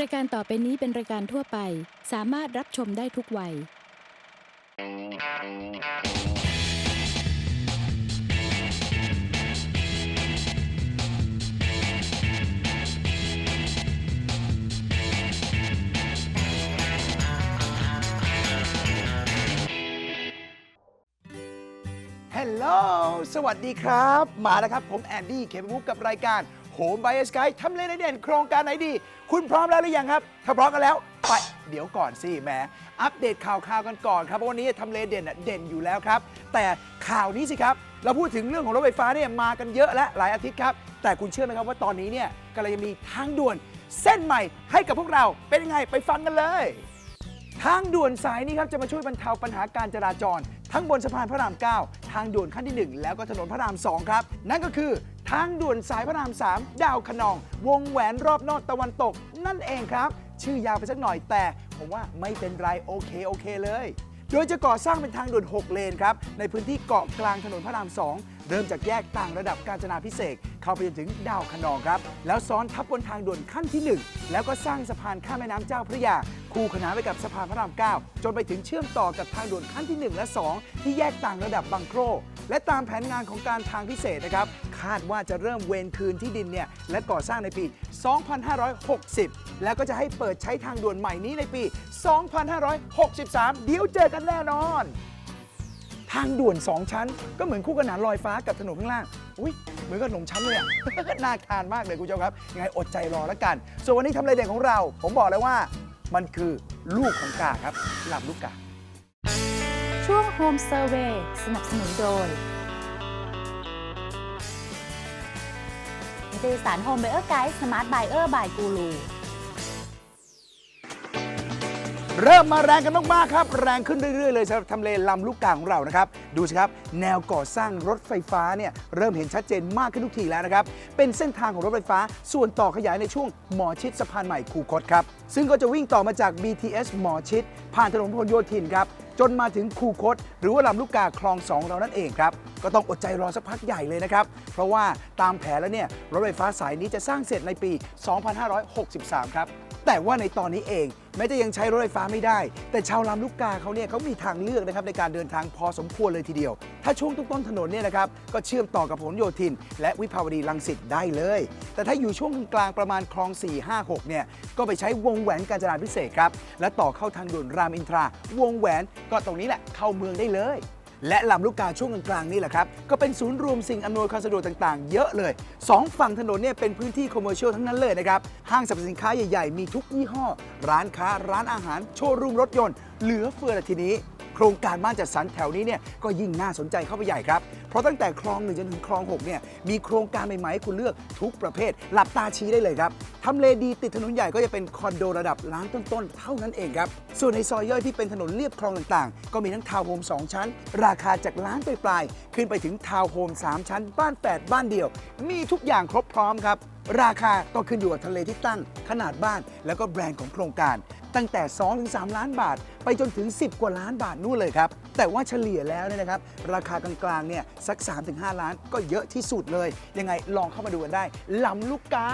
รายการต่อไปนี้เป็นรายการทั่วไป สามารถรับชมได้ทุกวัย ฮัลโหล สวัสดีครับ มาแล้วครับ ผมแอนดี้ เคมบุ๊กกับรายการ โหมไบสกายทำเลนเด่นโครงการไหนดี คุณพร้อมแล้วหรือยังครับ ถ้าพร้อมกันแล้วไปเดี๋ยวก่อนสิแหมอัปเดตข่าวข่าวๆกันก่อนครับเพราะวันนี้ทำเลเด่นน่ะเด่นอยู่แล้วครับ แต่ข่าวนี้สิครับ เราพูดถึงเรื่องของรถไฟฟ้าเนี่ยมากันเยอะและหลายอาทิตย์ครับ แต่คุณเชื่อไหมครับว่าตอนนี้เนี่ยกำลังจะมีทางด่วนเส้นใหม่ให้กับพวกเราเป็นยังไงไปฟังกันเลยทางด่วนสายนี้ครับจะมาช่วยบรรเทาปัญหาการจราจร ทั้งบนสะพานพระราม 9 ทางด่วนขั้นที่ 1 แล้วก็ถนนพระราม 2 ครับ นั่นก็คือ ทางด่วนสายพระราม 3 ดาวขนอง วงแหวนรอบนอกตะวันตก นั่นเองครับ ชื่อยาวไปสักหน่อยแต่ ผมว่าไม่เป็นไรโอเคโอเคเลย โดยจะก่อสร้างเป็นทางด่วน 6 เลนครับ ในพื้นที่เกาะกลางถนนพระราม 2 เริ่มจากแยกต่างระดับกาญจนาพิเศษกเข้าไปจนถึงดาวคะนองครับ แล้วซ้อนทับบนทางด่วนขั้นที่ 1 แล้วก็สร้างสะพานข้ามแม่น้ำเจ้าพระยา คู่ขนานไปกับสะพานพระราม 9 จนไปถึงเชื่อมต่อกับทางด่วนขั้นที่ 1 และ 2 ที่แยกต่างระดับบางโครและตามแผนงานของการทางพิเศษนะครับ คาดว่าจะเริ่มเวนคืนที่ดินเนี่ยและก่อสร้างในปี 2560 แล้วก็จะให้เปิดใช้ทางด่วนใหม่นี้ในปี 2563 เดี๋ยวเจอกันแน่นอน ทางด่วน 2 ชั้น ก็เหมือนคู่ขนานลอยฟ้ากับถนนข้างล่าง อุ้ยเหมือนกับขนมชั้นเลยอะ น่าทานมากเลยคุณผู้ชมครับยังไงอดใจรอแล้วกัน ส่วนวันนี้ทำอะไรเด่นของเรา ผมบอกเลยว่ามันคือลูกของกาครับลำลูกกา ช่วง Home Survey สนับสนุนโดยนิตยสาร Home Buyer Guide Smart Buyer by Guru เริ่ เริ่มมาแรงกันมากๆครับ แรงขึ้นเรื่อยๆเลยสำหรับทำเลลำลูกกาของเรานะครับ ดูสิครับ แนวก่อสร้างรถไฟฟ้าเนี่ยเริ่มเห็นชัดเจนมากขึ้นทุกทีแล้วนะครับ เป็นเส้นทางของรถไฟฟ้า ส่วนต่อขยายในช่วงหมอชิดสะพานใหม่คูคตครับ ซึ่งก็จะวิ่งต่อมาจาก BTS หมอชิด ผ่านถนนพหลโยธินครับจนมาถึงคูคต หรือว่าลำลูกกาคลองสองเรานั่นเองครับ ก็ต้องอดใจรอสักพักใหญ่เลยนะครับ เพราะว่าตามแผนแล้วเนี่ยรถไฟฟ้าสายนี้จะสร้างเสร็จในปี 2563 ครับ แต่ว่าในตอนนี้เองแม้จะยังใช้รถไฟฟ้าไม่ได้ แต่ชาวลำลูกกาเขาเนี่ยเขามีทางเลือกนะครับในการเดินทางพอสมควรเลยทีเดียว ถ้าช่วงต้นถนนเนี่ยนะครับก็เชื่อมต่อกับผลโยธิน และวิภาวดีรังสิตได้เลย แต่ถ้าอยู่ช่วงกลางประมาณคลอง 4 5 6 เนี่ยก็ไปใช้วงแหวนกาญจนาพิเศษครับและต่อเข้าทางด่วนรามอินทราวงแหวนก็ตรงนี้แหละเข้าเมืองได้เลย และลำลูกกาช่วงกลางๆนี่แหละครับก็เป็นศูนย์รวมสิ่งอำนวยความสะดวกต่างๆ เยอะเลยสองฝั่งถนนเนี่ยเป็นพื้นที่คอมเมอร์เชียลทั้งนั้นเลยนะครับห้างสรรพสินค้าใหญ่ๆ มีทุกยี่ห้อ ร้านค้าร้านอาหารโชว์รูมรถยนต์ เหลือเฟือเลยทีนี้ โครงการบ้านจัดสรรแถวนี้เนี่ยก็ยิ่งน่าสนใจเข้าไปใหญ่ครับ เพราะตั้งแต่คลองหนึ่งจนถึงคลอง6เนี่ยมีโครงการใหม่ๆให้คุณเลือกทุกประเภท หลับตาชี้ได้เลยครับทำเลดีติดถนนใหญ่ก็จะเป็นคอนโดระดับล้านต้นๆ เท่านั้นเองครับ ส่วนในซอยย่อยที่เป็นถนนเลียบคลองต่างๆ ก็มีทั้งทาวน์โฮม2 ชั้น ราคาจากล้านปลายๆขึ้นไปถึงทาวน์โฮม3 ชั้น บ้าน 8 บ้านเดียว มีทุกอย่างครบพร้อมครับ ราคาก็ขึ้นอยู่กับทะเลที่ตั้งขนาดบ้าน แล้วก็แบรนด์ของโครงการ ตั้งแต่ 2-3 ล้านบาท ไปจนถึง 10 กว่าล้านบาทนู่นเลยครับ แต่ว่าเฉลี่ยแล้วเนี่ยนะครับ ราคากลางๆเนี่ยสัก 3-5 ล้านก็เยอะที่สุดเลย ยังไงลองเข้ามาดูกันได้ลำลูกกา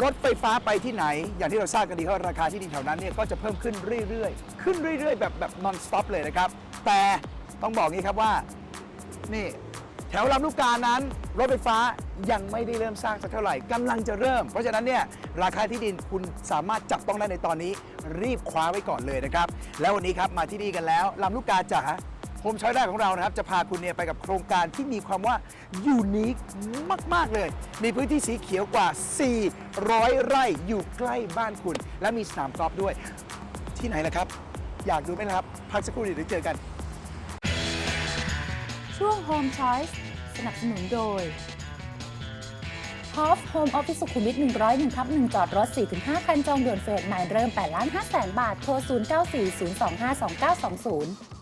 รถไฟฟ้าไปที่ไหน อย่างที่เราทราบกันดีว่าราคาที่ดินแถวนั้นเนี่ยก็จะเพิ่มขึ้นเรื่อยๆ ขึ้นเรื่อยๆ แบบแบบ non stop เลยนะครับ แต่ต้องบอกงี้ครับว่านี่ แถวลำลูกกานั้น รถไฟฟ้ายังไม่ได้เริ่มสร้างสักเท่าไหร่กำลังจะเริ่ม เพราะฉะนั้นเนี่ยราคาที่ดินคุณสามารถจับต้องได้ในตอนนี้ รีบคว้าไว้ก่อนเลยนะครับ แล้ววันนี้ครับมาที่นี่กันแล้วลำลูกกาจ๋าโฮมช้อยด้ของเรานะครับ จะพาคุณเนี่ยไปกับโครงการที่มีความว่ายูนิคมาก ๆ เลย มีพื้นที่สีเขียวกว่า 400 ไร่อยู่ใกล้บ้านคุณ และมีสนามกอล์ฟด้วย ที่ไหนล่ะครับ อยากดูไหมล่ะครับ พักสักครู่เดี๋ยวเจอกัน ช่วง Home Choice สนับสนุนโดย h o f Home Office สุขุมวิท101ทับ1จอดรถ 4-5 คันจองด่วนเฟสใหม่เริ่ม8ล้าน5แสนบาท โทร 0940252920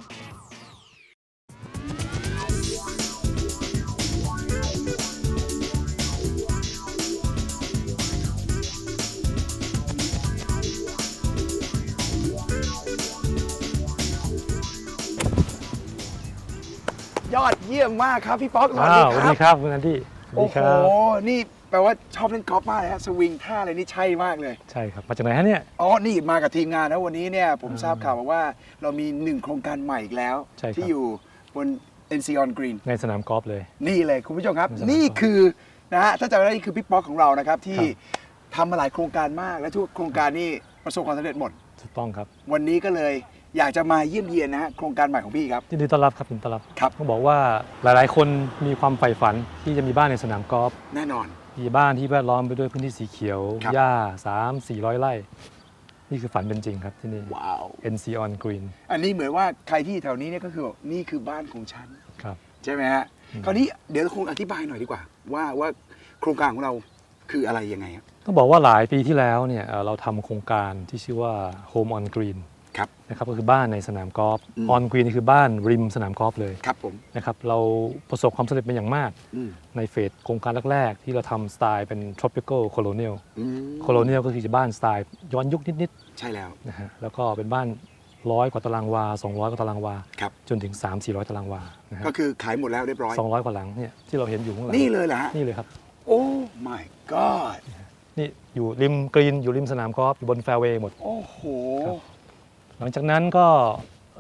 อดเยี่ยมมากครับพี่ป๊อกสวัสอ้าดีวสวัสครัดีบครับคุณอันที่สวัสดีครับโอ้โหนี่แปลว่าชอบเล่นกอล์ฟมากเลยฮะสวิงท่าอะไรนี่ใช่มากเลยใช่ครับ มาจากไหนฮะเนี่ย อ๋อนี่มากับทีมงานนะวันนี้เนี่ยผมอ่าทราบข่าวมาว่าเรามีหนึ่งโครงการใหม่อีกแล้ว ใช่ครับ ที่อยู่บน NC on Green ในสนามกอล์ฟเลย นี่เลยคุณผู้ชมครับในสนามนี่กอล์ฟคือนะฮะถ้าจำได้นี่คือพี่ป๊อกของเรานะครับ ที่ครับ ทำมาหลายโครงการมากและทุกโครงการนี่ประสบความสำเร็จหมด ถูกต้องครับ วันนี้ก็เลย อยากจะมาเยี่ยมเยียนนะฮะโครงการใหม่ของพี่ครับ ยินดีต้อนรับครับยินดีต้อนรับครับ ต้องบอกว่าหลาย ๆ คนมีความใฝ่ฝันที่จะมีบ้านในสนามกอล์ฟแน่นอน มีบ้านที่แวดล้อมไปด้วยพื้นที่สีเขียวครับ หญ้า3 400 ไร่ นี่คือฝันเป็นจริงครับที่นี่ ว้าว NC on Green อันนี้เหมือนว่าใครที่อยู่แถวนี้เนี่ยก็คือบอกนี่คือบ้านของฉัน ครับ ใช่ไหมฮะอืมคราวนี้เดี๋ยวคงอธิบายหน่อยดีกว่า ว่าว่าโครงการของเราคืออะไรยังไงครับ ต้องบอกว่าหลายปีที่แล้วเนี่ยเอ่อเราทำโครงการที่ชื่อว่า Home on Green ครับนะครับก็คือบ้านในสนามกอล์ฟอืม on green นี่คือบ้านริมสนามกอล์ฟเลยครับผมนะครับเราประสบความสำเร็จเป็นอย่างมากอืมในเฟสโครงการแรกๆ ที่เราทำสไตล์เป็น tropical colonial อืม colonial ก็คือจะบ้านสไตล์ย้อนยุคนิดใช่แล้วๆนะฮะแล้วก็เป็นบ้านร้อยกว่าตารางวา 200 กว่าตารางวาครับจนถึง 3 400 ตารางวานะฮะก็คือขายหมดแล้วเรียบร้อย 200 กว่าหลังเนี่ยที่เราเห็นอยู่ข้างหลัง นี่เลยเหรอฮะ นี่เลยครับ โอ้ my god นี่อยู่ริมกรีน อยู่ริมสนามกอล์ฟอยู่บนแฟร์เวย์หมด โอ้โหครับ หลังจากนั้นก็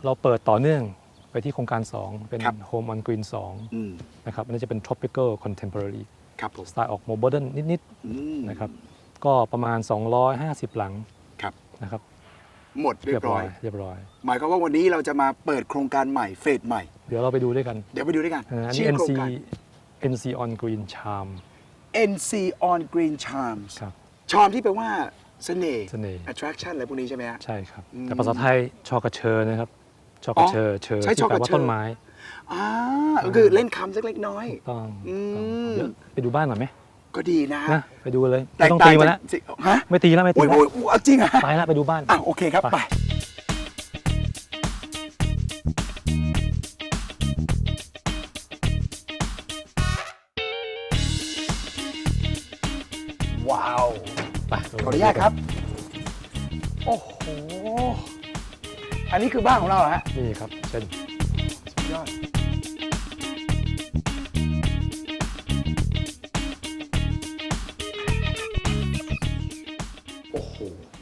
เราเปิดต่อเนื่องไปที่โครงการ 2 เป็น ครับ Home on Green อืม2นะครับอันนี้จะเป็น tropical contemporary ครับผมสไตล์ออกโมเดิร์นนิดอืม ๆนะครับก็ประมาณ 250 หลังครับ นะครับหมดเรียบร้อย เรียบร้อย หมายความว่าวันนี้เราจะมาเปิดโครงการใหม่เฟสใหม่ เดี๋ยวเราไปดูด้วยกันเดี๋ยวไปดูด้วยกันอ่าอันชื่นี้อโคร NC งการ NC on Green Charm NC on Green Charms ครับชอมที่แปลว่า เสน่ห์ เสน่ห์ attraction อะไรพวกนี้ใช่ไหมฮะ ใช่ครับอืมแต่ภาษาไทยชอกระเชอนะครับ ชอกระเชอเชอใช้ที่แปลว่าชอกระเชอ ต้นไม้อ่าก็คือเล่นคำสักเล็กน้อย ต้องอืมต้องเดี๋ยวไปดูบ้านหน่อยไหมก็ดีนะนะไปดูเลยแตไม่กต้องต่างตีมาจาแล้วกสิฮะไม่ตีแล้วไม่ตีโอ้ยแล้วโอ้ยโอ้ยเอาจริงเหรอะไปแล้วไปดูบ้าน อะโอเคครับไป ไป ขออนุญาตครับ โอ้โห อันนี้คือบ้านของเราเหรอฮะ นี่ครับเช่นสุดยอด โอ้โห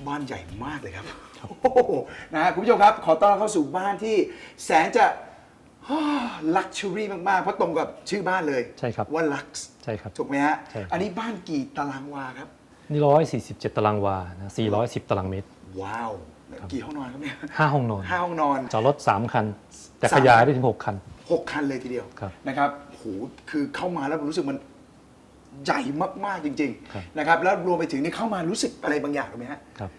บ้านใหญ่มากเลยครับโอ้โหนะฮะคุณผู้ชมครับ ขอต้อนรับเข้าสู่บ้านที่แสนจะลักชัวรี่มาก ๆ เพราะตรงกับชื่อบ้านเลย ใช่ครับ ว่าลักซ์ใช่ครับ ถูกไหมฮะ ใช่ครับ อันนี้บ้านกี่ตารางวาครับ นี่ร้อยสี่สิบเจ็ดตารางวานะสี่ร้อยสิบตารางเมตรว้าวกี่ห้องนอนครับเนี่ยห้าห้องนอนห้าห้องนอนจอดรถสามคัน แต่สามขยายได้ถึงหกคันหกคันเลยทีเดียวครับ นะครับโหคือเข้ามาแล้วรู้สึกมันใหญ่มาก ๆ จริง ครับ ๆ นะครับ แล้วรวมไปถึงนี่เข้ามารู้สึกอะไรบางอย่างรู้ไหมฮะ ครับ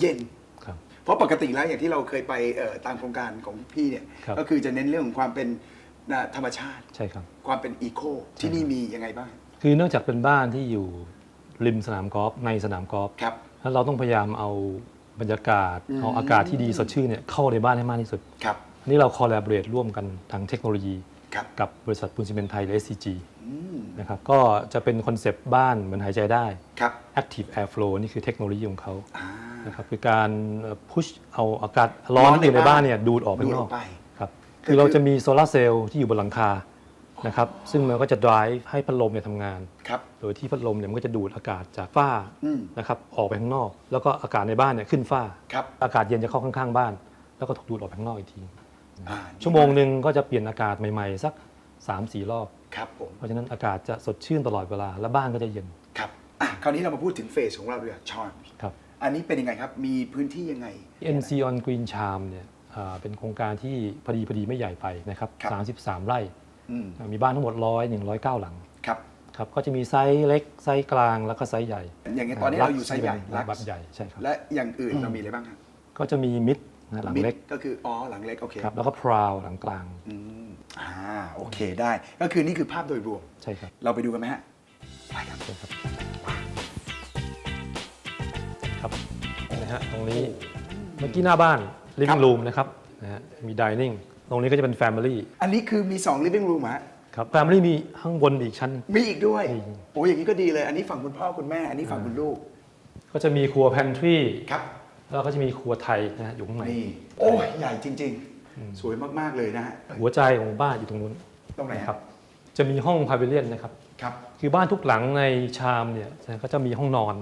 เย็น ครับ เพราะปกติแล้วอย่างที่เราเคยไปเอ่อตามโครงการของพี่เนี่ย ครับ ก็คือจะเน้นเรื่องของความเป็นนะธรรมชาติ ใช่ครับ ความเป็นอีโคที่นี่มียังไงบ้าง คือเนื่องจากเป็นบ้านที่อยู่ ริมสนามกอล์ฟในสนามกอล์ฟครับ แล้วเราต้องพยายามเอาบรรยากาศ อืม เอาอากาศที่ดีสดชื่นเนี่ยเข้าในบ้านให้มากที่สุด ครับ อันนี้เราคอลลาบเรทร่วมกันทางเทคโนโลยี ครับ กับบริษัทปูนซีเมนต์ไทยหรือ SCG อืม นะครับก็จะเป็นคอนเซปต์บ้านเหมือนหายใจได้ ครับ Active Air Flow นี่คือเทคโนโลยีของเขาอ่า นะครับคือการพุชเอาอากาศร้อนที่อยู่ในบ้านเนี่ยดูดออกไปดูดข้างนอออกกไป ครับก็คือ เราคือจะมีโซลาร์เซลล์ที่อยู่บนหลังคา นะครับซึ่งมันก็จะ drive ให้พัดลมเนี่ยทำงาน ครับ โดยที่พัดลมเนี่ยมันก็จะดูดอากาศจากฝ้าอืม นะครับออกไปข้างนอก แล้วก็อากาศในบ้านเนี่ยขึ้นฝ้า ครับอากาศเย็นจะเข้าข้างๆบ้าน แล้วก็ถูกดูดออกไปข้างนอกอีกที อ่าชั่วโมงหนึ่งก็จะเปลี่ยนอากาศใหม่ๆ สัก 3-4 รอบ ครับผม เพราะฉะนั้นอากาศจะสดชื่นตลอดเวลา และบ้านก็จะเย็นครับอะคราวนี้เรามาพูดถึงเฟสของเราด้วยชอนครับ อันนี้เป็นยังไงครับ มีพื้นที่ยังไง NC on Green Charm เนี่ยอ่าเป็นโครงการที่พอดีพอดีไม่ใหญ่ไปนะครับครับ 33 ไร่อื มมีบ้านทั้งหมด100 109หลังครับครับก็จะมีไซส์เล็กไซส์กลางแล้วก็ไซส์ใหญ่ อย่างเงี้ยตอนนี้เราอยู่ไซส์ใหญ่ลัลักกแบบใหญ่ใช่ครับและอย่างอื่นเรามีอะไรบ้างครับก็จะมีมิดนะหลังเล็กก็คืออ๋อหลังเล็กโอเคครับแล้วก็พราวหลังกลางอืมอ่าโอเคได้ก็คือนี่คือภาพโดยรวมใช่ครับเราไปดูกันไหมฮะไปครับใช่ครับครับนะฮะตรงนี้เมื่อกี้หน้าบ้าน living room นะครับนะฮะมี dining ตรงนี้ก็จะเป็น family อันนี้คือมี2 living room ฮะครับ family มีข้างบนอีกชั้น มีอีกด้วยมีโอ้ยอย่างนี้ก็ดีเลย อันนี้ฝั่งคุณพ่อคุณแม่ อันนี้ฝั่งคุณลูก ก็จะมีครัว pantry ครับ แล้วก็จะมีครัวไทยนะฮะอยู่ข้างในนี่ โอ้ยใหญ่จริง ๆ สวยมากๆเลยนะฮะ หัวใจของบ้านอยู่ตรงนู้นตรงไหนนะคครัรับบจะมีห้องพาวิเลียนนะครับ ครับ คือบ้านทุกหลังในชามเนี่ยนะก็จะมีห้องนอน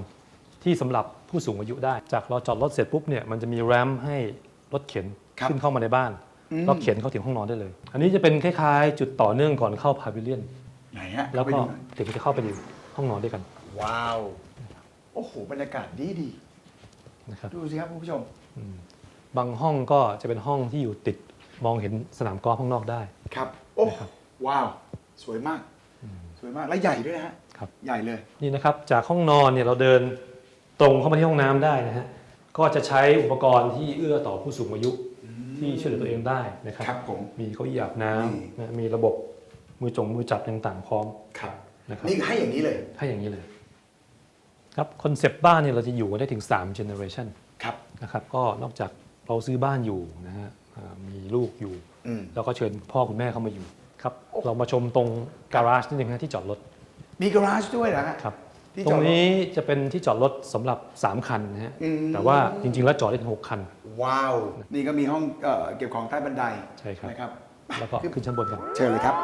ที่สำหรับผู้สูงอายุได้ จากเราจอดรถเสร็จปุ๊บเนี่ยมันจะมีแรมให้รถเข็นครับ ขึ้นเข้ามาในบ้าน อืมแล้วเข็นเข้าถึงห้องนอนได้เลย อันนี้จะเป็นคล้ายๆ จุดต่อเนื่องก่อนเข้าพาวิเลียน ไหนฮะแล้วเข้าก็ไปดูหน่อยถึงจะเข้าไปในห้องนอนด้วยกันว้าว โอ้โห บรรยากาศดีดีนะครับๆดูสิครับคุณผู้ชม บางห้องก็จะเป็นห้องที่อยู่ติดมองเห็นสนามกอล์ฟข้างนอกได้ ครับ โอ้นะครับว้าว สวยมาก สวยมาก และใหญ่ด้วยนะฮะครับใหญ่เลย นี่นะครับ จากห้องนอนเนี่ยเราเดินตรงเข้ามาที่ห้องน้ำได้นะฮะ ก็จะใช้อุปกรณ์ที่เอื้อต่อผู้สูงอายุ ที่ช่วยเหลือตัวเองได้นะครับครับผม มีเก้าอี้อาบน้นี่ำนะมีระบบมือจงมือจับต่างๆพร้อมครับ นะครับนี่ให้อย่างนี้เลย ให้อย่างนี้เลย ครับคอนเซปต์บ้านเนี่ยเราจะอยู่กันได้ถึง3 generation ครับ นะครับก็นอกจากเราซื้อบ้านอยู่นะฮะอ่ามีลูกอยู่ อืม แล้วก็เชิญพ่อคุณแม่เข้ามาอยู่ครับ เรามาชมตรงการาจนิดนึงนะที่จอดรถ มีกราจด้วยนะฮะครับ ที่ตจรอดงรถนี้จะเป็นที่จอดรถสำหรับ 3 คันนะฮะอืมแต่ว่าจริงๆ แล้วจอดได้ถึง6คัน ว้าว นี่ก็มีห้องเอ่อเก็บของใต้บันไดใช่ครับ นะครับ แล้วก็ขึ้นชั้นบนกัน เชิญเลยครับ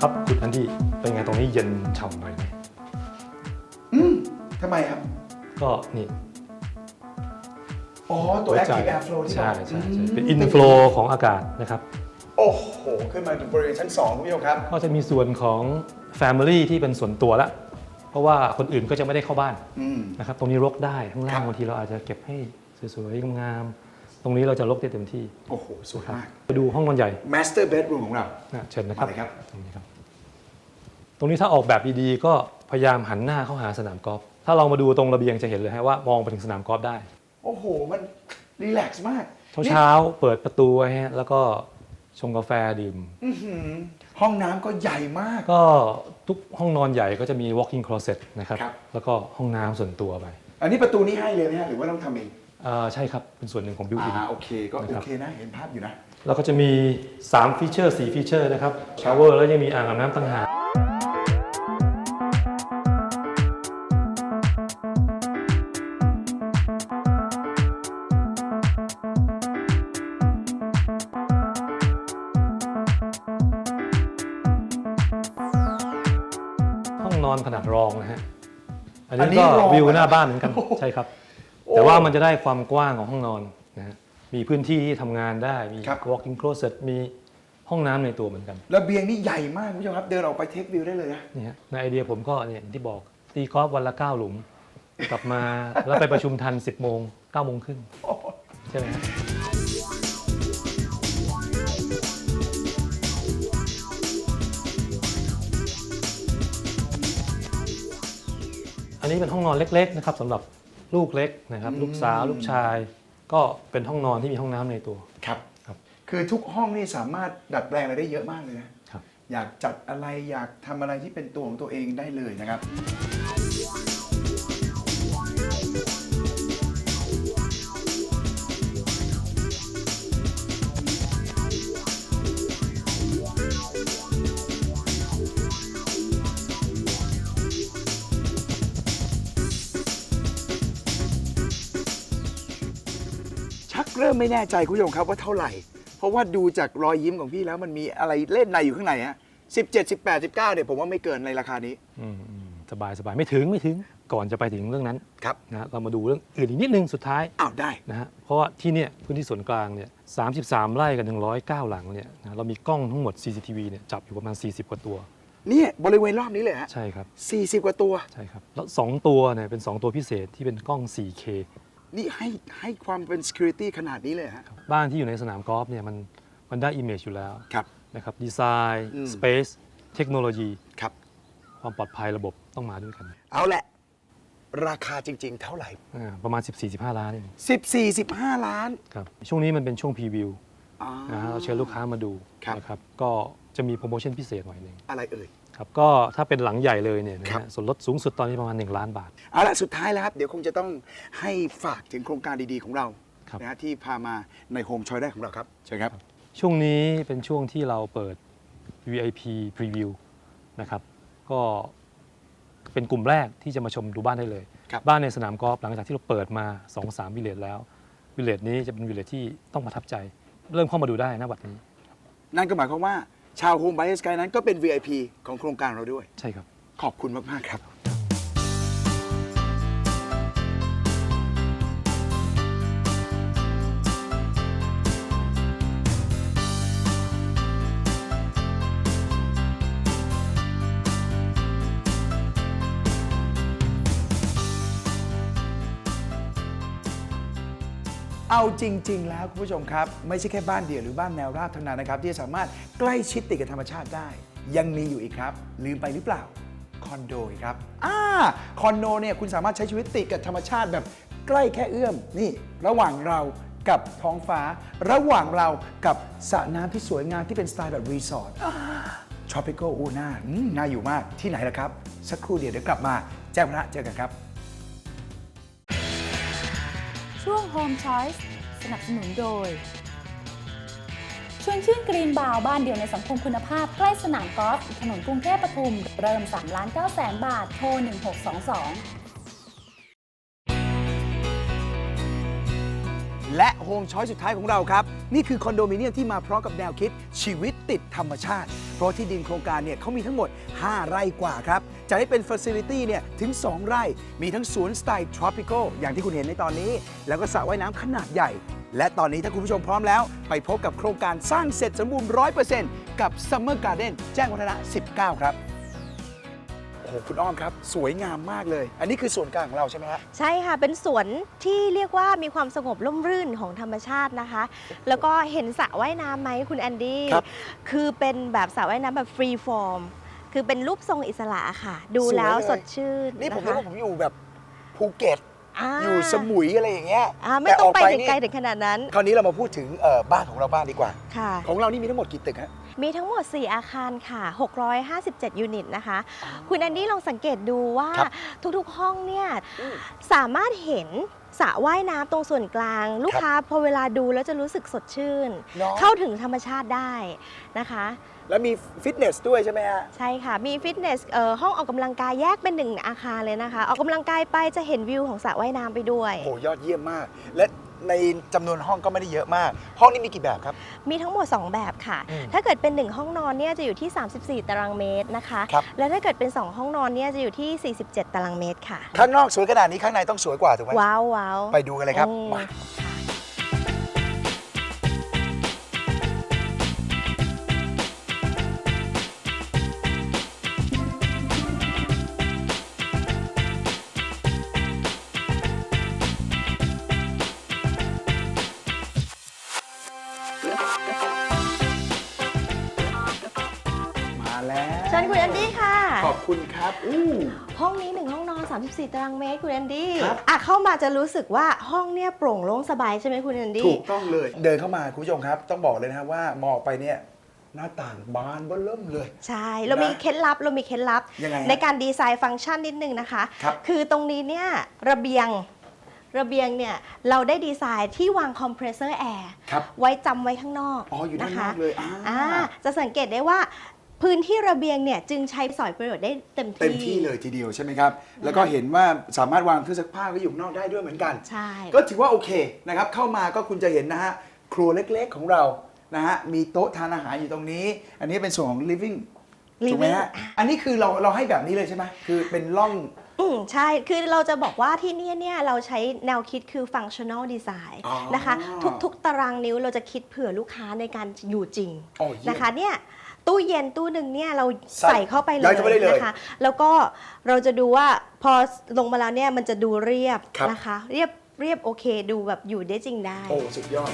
ครับคุณอันดี้เป็นไงตรงนี้เย็นฉ่ำหน่อยไหมอืม ทำไมครับ ก็นี่อ๋อ ตัว Active Airflow ที่บใช่อกใช่ใช่อืมเป็นอินฟลของอากาศนะครับ โอ้โห ขึ้นมาถึงบริเวณชั้น2คุณผู้ชมครับ ก็จะมีส่วนของ Family ที่เป็นส่วนตัวละ เพราะว่าคนอื่นก็จะไม่ได้เข้าบ้านอืม นะครับตรงนี้รกได้ข้างคล่ารังบบางทีเราอาจจะเก็บให้สวยๆงามๆตรงนี้เราจะรกได้เต็มที่โอ้โหสวยครับมาก ไปดูห้องนอนใหญ่ Master Bedroom ของเรา นะเชิญนะครับมาเลยครับ ตรงนี้ครับ ตรงนี้ถ้าออกแบบดีๆ ก็พยายามหันหน้าเข้าหาสนามกอล์ฟ ถ้าเรามาดูตรงระเบียงจะเห็นเลยฮะว่ามองไปถึงสนามกอล์ฟได้โอ้โห มันรีแลกซ์มากเช้าๆเปิดประตูไว้ฮะแล้วก็ชงกาแฟดื่ม อื้อหือห้องน้ำก็ใหญ่มาก ก็ทุกห้องนอนใหญ่ก็จะมี walk-in closet นะครับครับ แล้วก็ห้องน้ำส่วนตัวไปอันนี้ประตูนี้ให้เลยไหมฮะหรือว่าต้องทำเองเอ่อใช่ครับ เป็นส่วนหนึ่งของ built-in อ่าโอเคก็นะโอครับเคนะเห็นภาพอยู่นะ แล้วก็จะมี 3 ฟีเจอร์ 4 ฟีเจอร์นะครับ ชาวเวอร์แล้วยังมีอ่างอาบน้ำต่างหาก อันอันนี้นี้ก็รองวิวอะหน้าบ้านเหมือนกันโอ้โหใช่ครับโอ้แต่ว่ามันจะได้ความกว้างของห้องนอนนะฮะมีพื้นที่ที่ทำงานได้มี ครับ walk-in closet มีห้องน้ำในตัวเหมือนกันระเบียงนี่ใหญ่มากคุณผู้ชมครับ เดินออกไปเทควิวได้เลยนะ นี่ฮะในไอเดียผมก็เนี่ยอย่างที่บอกตีกอล์ฟวันละ 9 หลุม กลับมาแล้วไปประชุมทัน 10 โมง9โมงครึ่งใช่ไหมฮะ นนี้เป็นห้องนอนเล็กๆนะครับสำหรับลูกเล็กนะครับ ลูกสาวลูกชาย ก็เป็นห้องนอนที่มีห้องน้ำในตัว ครับ ครับ คือทุกห้องนี่สามารถดัดแปลงอะไรได้เยอะมากเลยนะครับ อยากจัดอะไรอยากทำอะไรที่เป็นตัวของตัวเองได้เลยนะครับ ริ่มไม่แน่ใจคุณผู้ชมครับว่าเท่าไหร่ เพราะว่าดูจากรอยยิ้มของพี่แล้วมันมีอะไรเล่นในอยู่ข้างในฮะ17 18 19เนี่ยผมว่าไม่เกินในราคานี้ อืมอืมสบายสบายไม่ถึงไม่ถึงก่อนจะไปถึงเรื่องนั้นครับ นะฮะเรามาดูเรื่องอื่นอีกนิดนึงสุดท้ายอ้าวได้ นะฮะเพราะว่าที่เนี่ยพื้นที่ส่วนกลางเนี่ย33 ไร่กัน109 หลังเนี่ยนะเรามีกล้องทั้งหมด CCTV เนี่ยจับอยู่ประมาณ 40 กว่าตัว เนี่ยบริเวณรอบนี้เลยฮะใช่ครับ40กว่าตัว ใช่ครับ แล้ว 2 ตัวเนี่ยเป็น 2 ตัวพิเศษที่เป็นกล้อง 4K นี่ให้ให้ความเป็น security ขนาดนี้เลยฮะ บ้านที่อยู่ในสนามกอล์ฟเนี่ยมันมันได้ image อยู่แล้วครับนะครับดีไซน์อืม space เทคโนโลยี ครับ ความปลอดภัยระบบต้องมาด้วยกันเอาแหละ ราคาจริง ๆ เท่าไหร่ อ่าประมาณ 14-15 ล้านเอง14 15 ล้านครับช่วงนี้มันเป็นช่วงพรีวิวอ่า นะฮะเราเชิญลูกค้ามาดูครับ นะครับก็จะมีโปรโมชั่นพิเศษหน่อยหนึ่งอะไรเอ่ย ครับก็ถ้าเป็นหลังใหญ่เลยเนี่ยนะครัฮะบส่วนลดสูงสุดตอนนี้ประมาณ 1 ล้านบาท เอาละสุดท้ายแล้วครับ เดี๋ยวคงจะต้องให้ฝากถึงโครงการดีๆของเราครับ นะฮะที่พามาในโฮมชอยได้ของเราครับเชิญครับ ช่วงนี้เป็นช่วงที่เราเปิด VIP Preview นะครับ ก็เป็นกลุ่มแรกที่จะมาชมดูบ้านได้เลยครับบ้านในสนามกอล์ฟหลังจากที่เราเปิดมา2อสามวิลเลจแล้ววิลเลจนี้จะเป็นวิลเลจที่ต้องประทับใจ เริ่มเข้ามาดูได้นะบัดนี้ นั่นก็หมายความว่า ชาวโฮมไบเอสกายนั้นก็เป็น VIP ของโครงการเราด้วย ใช่ครับ ขอบคุณมาก ๆ ครับ จริง ๆ แล้วคุณผู้ชมครับ ไม่ใช่แค่บ้านเดี่ยวหรือบ้านแนวราบเท่านั้นนะครับ ที่จะสามารถใกล้ชิดติดกับธรรมชาติได้ ยังมีอยู่อีกครับ ลืมไปหรือเปล่าคอนโดอีกครับอ่าคอนโดเนี่ยคุณสามารถใช้ชีวิตติดกับธรรมชาติแบบใกล้แค่เอื้อมนี่ ระหว่างเรากับท้องฟ้า ระหว่างเรากับสระน้ำที่สวยงามที่เป็นสไตล์แบบรีสอร์ท tropical อูน่าอืมน่าอยู่มากที่ไหนล่ะครับ สักครู่เดียวเดี๋ยวกลับมา แจ้งพระเจอกันครับ ช่วง Home Choice สนับสนุนโดยชวนชื่นกรีนบาวบ้านเดียวในสังคมคุณภาพใกล้สนามกอล์ฟถนนกรุงเทพปทุม เริ่ม3ล้าน9แสนบาท โทร 1622 และโฮมช้อยสุดท้ายของเราครับ นี่คือคอนโดมิเนียมที่มาพร้อมกับแนวคิดชีวิตติดธรรมชาติ เพราะที่ดินโครงการเนี่ยเขามีทั้งหมด 5 ไร่กว่าครับ จะได้เป็นฟ a ซิลิตี้เนี่ยถึง 2 ไร่ มีทั้งสวนสไตล์ tropical อย่างที่คุณเห็นในตอนนี้ แล้วก็สระว่ายน้ำขนาดใหญ่ และตอนนี้ถ้าคุณผู้ชมพร้อมแล้ว ไปพบกับโครงการสร้างเสร็จสมบูรณ์ 100%กับ Summer Garden แจ้งวัฒนะ 19 ครับโอ้โหคุณอ้อมครับ สวยงามมากเลย อันนี้คือส่วนกลางของเราใช่ไหมฮะ ใช่ค่ะ เป็นสวนที่เรียกว่ามีความสงบร่มรื่นของธรรมชาตินะคะ แล้วก็เห็นสระว่ายน้ำไหมคุณแอนดี้ ครับ คือเป็นแบบสระว่ายน้ำแบบฟรีฟอร์ม คือเป็นรูปทรงอิสระค่ะ ดูแล้วสวยเลยสดชื่นนี่ผมะนึกคะว่าผมอยู่แบบภูเก็ตาอยู่สมุยอะไรอย่างเงี้ยอ่าไม่ต้องไปแต่ถึงนี่ไกลถึงขนาดนั้น คราวนี้เรามาพูดถึงเอ่อบ้านของเราบ้างดีกว่าค่ะของเรานี่มีทั้งหมดกี่ตึกฮะ มีทั้งหมด 4 อาคารค่ะ 657 ยูนิตนะคะ คุณแอนดี้ลองสังเกตดูว่าครับทุกๆห้องเนี่ยอืมสามารถเห็นสระว่ายน้ำตรงส่วนกลาง ลูกครับค้าพอเวลาดูแล้วจะรู้สึกสดชื่นเนาะเข้าถึงธรรมชาติได้นะคะ แล้วมีฟิตเนสด้วยใช่ไหมฮะ ใช่ค่ะ มีฟิตเนสเอ่อห้องออกกำลังกายแยกเป็นหนึ่งอาคารเลยนะคะ ออกกำลังกายไปจะเห็นวิวของสระว่ายน้ำไปด้วยโอ้โหยอดเยี่ยมมาก และในจำนวนห้องก็ไม่ได้เยอะมาก ห้องนี้มีกี่แบบครับ มีทั้งหมด 2 แบบค่ะ อืมถ้าเกิดเป็น 1 ห้องนอนเนี่ยจะอยู่ที่ 34 ตารางเมตรนะคะ ครับ แล้วถ้าเกิดเป็น 2 ห้องนอนเนี่ยจะอยู่ที่ 47 ตารางเมตรค่ะ ข้างนอกสวยขนาดนี้ข้างในต้องสวยกว่าถูกไหมว้าวว้าวไปดูกันเลยครับอืมมา ค่ะ คุณครับ อู้ ห้องนี้1ห้องนอน 34 ตารางเมตรคุณแอนดี้ครับ อะเข้ามาจะรู้สึกว่าห้องเนี่ยโปร่งโล่งสบายใช่ไหมคุณแอนดี้ ถูกต้องเลย เดินเข้ามาคุณผู้ชมครับ ต้องบอกเลยนะครับว่ามองออกไปเนี่ยหน้าต่างบานเบ้อเริ่มเลย ใช่ เรามีนะเคล็ดลับเรามีเคล็ดลับ ยังไงฮะในการดีไซน์ฟังก์ชันนิดนึงนะคะครับคือตรงนี้เนี่ยระเบียงระเบียงเนี่ยเราได้ดีไซน์ที่วางคอมเพรสเซอร์แอร์ครับไว้จำไว้ข้างนอกอ๋ออยู่ด้านนะนอคะกเลยอ่า อ่าจะสังเกตได้ว่า พื้นที่ระเบียงเนี่ยจึงใช้สอยประโยชน์ได้เต็มที่ เต็มที่เลยทีเดียวใช่ไหมครับ แล้วก็เห็นว่าสามารถวางเครื่องซักผ้าไว้อยู่ข้างนอกได้ด้วยเหมือนกัน ใช่ ก็ถือว่าโอเคนะครับ เข้ามาก็คุณจะเห็นนะฮะ ครัวเล็กๆของเรานะฮะ มีโต๊ะทานอาหารอยู่ตรงนี้ อันนี้เป็นส่วนของ living ถูกไหมฮะ อันนี้คือเราเราให้แบบนี้เลยใช่ไหมคือเป็นร่อง อืมใช่ คือเราจะบอกว่าที่เนี่ยเนี่ยเราใช้แนวคิดคือ functional design อ๋อนะคะ ทุกๆ ตารางนิ้วเราจะคิดเผื่อลูกค้าในการอยู่จริงอ๋อเยี่ยม นะคะเนี่ย ตู้เย็นตู้หนึ่งเนี่ยเราใส่ใส่เข้าไปเลยัยดเข้าไปได้เลยนะคะ แล้วก็เราจะดูว่าพอลงมาแล้วเนี่ยมันจะดูเรียบครับ นะคะ เรียบเรียบโอเค ดูแบบอยู่ได้จริงได้ โอ้สุดยอด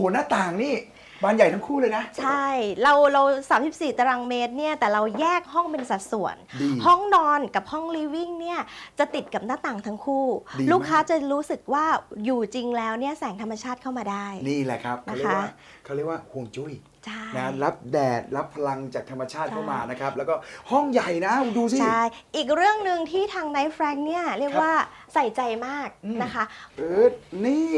โอ้โหหน้าต่างนี่บ้านใหญ่ทั้งคู่เลยนะ ใช่เราเรา34 ตารางเมตรเนี่ยแต่เราแยกห้องเป็นสัดส่วน ดีห้องนอนกับห้องลิฟวิ่งเนี่ยจะติดกับหน้าต่างทั้งคู่ ดีลูกค้ามากจะรู้สึกว่าอยู่จริงแล้วเนี่ยแสงธรรมชาติเข้ามาได้ นี่แหละครับเขาเรียกว่านะคะ เขาเรียกว่าห่วงจุ้ยใช่ นะรับแดดรับพลังจากธรรมชาติใช่เข้ามานะครับ แล้วก็ห้องใหญ่นะดูสิ ใช่ อีกเรื่องหนึ่งที่ทางไนท์แฟรงเนี่ยเรียกครับว่าใส่ใจมากอืมนะคะ เออนี่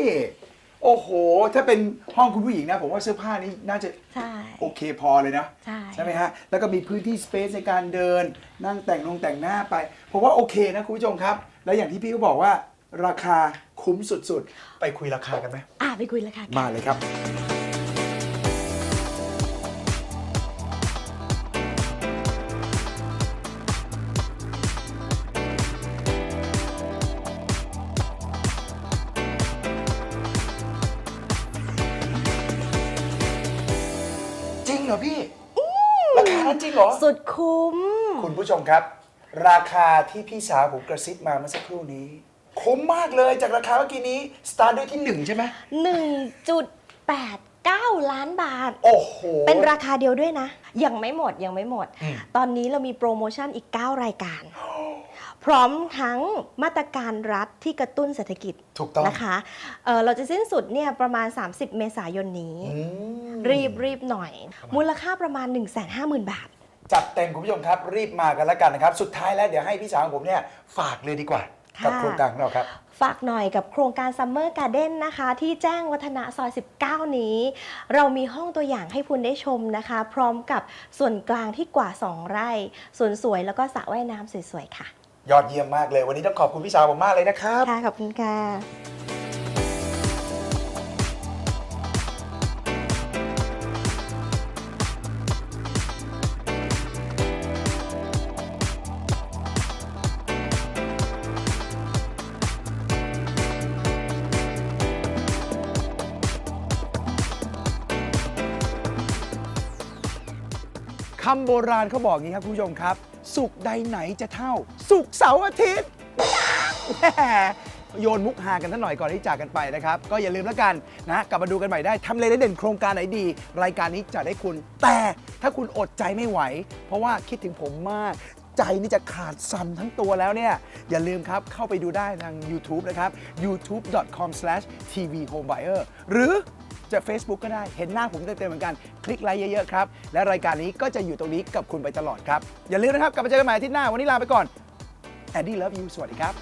โอ้โห ถ้าเป็นห้องคุณผู้หญิงนะ ผมว่าเสื้อผ้านี้น่าจะใช่ โอเคพอเลยนะใช่ ไหมฮะ แล้วก็มีพื้นที่สเปซในการเดิน นั่งแต่งนงแต่งหน้าไป ผมว่าโอเคนะคุณผู้ชมครับ แล้วอย่างที่พี่ก็บอกว่า ราคาคุ้มสุดๆ ไปคุยราคากันไหมอะไปคุยเลยค่ะมาเลยครับ ดคุ้ม คุณผู้ชมครับ ราคาที่พี่สาวผมกระซิบมาเมื่อสักครู่นี้ คุ้มมากเลยจากราคาเมื่อกี้นี้ สตาร์ทด้วยที่หนึ่งใช่ไหม1.89 ล้านบาท โอ้โห เป็นราคาเดียวด้วยนะ ยังไม่หมดยังไม่หมด อืม ตอนนี้เรามีโปรโมชั่นอีก 9 รายการ พร้อมทั้งมาตรการรัฐที่กระตุ้นเศรษฐกิจถูกต้องนะคะเอ่อเราจะสิ้นสุดเนี่ยประมาณ 30 เมษายนนี้ อืมรีบรีบหน่อย มูลค่าประมาณ 150,000 บาท จัดเต็มคุณผู้ชมครับ รีบมากันแล้วกันนะครับ สุดท้ายแล้วเดี๋ยวให้พี่สาวของผมเนี่ยฝากเลยดีกว่าค่ะกับโครงการของเราครับ ฝากหน่อยกับโครงการ Summer Garden นะคะ ที่แจ้งวัฒนะซอย 19 นี้ เรามีห้องตัวอย่างให้คุณได้ชมนะคะ พร้อมกับส่วนกลางที่กว่า 2 ไร่ส่วนสวยแล้วก็สระว่ายน้ำสวยๆ ค่ะ ยอดเยี่ยมมากเลย วันนี้ต้องขอบคุณพี่สาวผมมากเลยนะครับ ค่ะ ขอบคุณค่ะ คำโบราณเขาบอกอย่างนี้ครับคุณผู้ชมครับ สุขใดไหนจะเท่า สุขเสาร์อาทิตย์แหมโยนมุกฮากันท่านหน่อยก่อนที่จากกันไปนะครับ ก็อย่าลืมแล้วกันนะกลับมาดูกันใหม่ได้ทำเลได้เด่นโครงการไหนดี รายการนี้จะได้คุณ แต่ถ้าคุณอดใจไม่ไหว เพราะว่าคิดถึงผมมาก ใจนี่จะขาดสั่นทั้งตัวแล้วเนี่ย อย่าลืมครับเข้าไปดูได้ทาง YouTube นะครับ youtube.com/tvhomebuyer หรือ จะ Facebook ก็ได้เห็นหน้าผมเต็มๆเหมือนกัน คลิกไลค์เยอะๆครับ และรายการนี้ก็จะอยู่ตรงนี้กับคุณไปตลอดครับ อย่าลืมนะครับกลับมาเจอกันใหม่อาทิตย์หน้าวันนี้ลาไปก่อนแอดดี้เลิฟยูสวัสดีครับ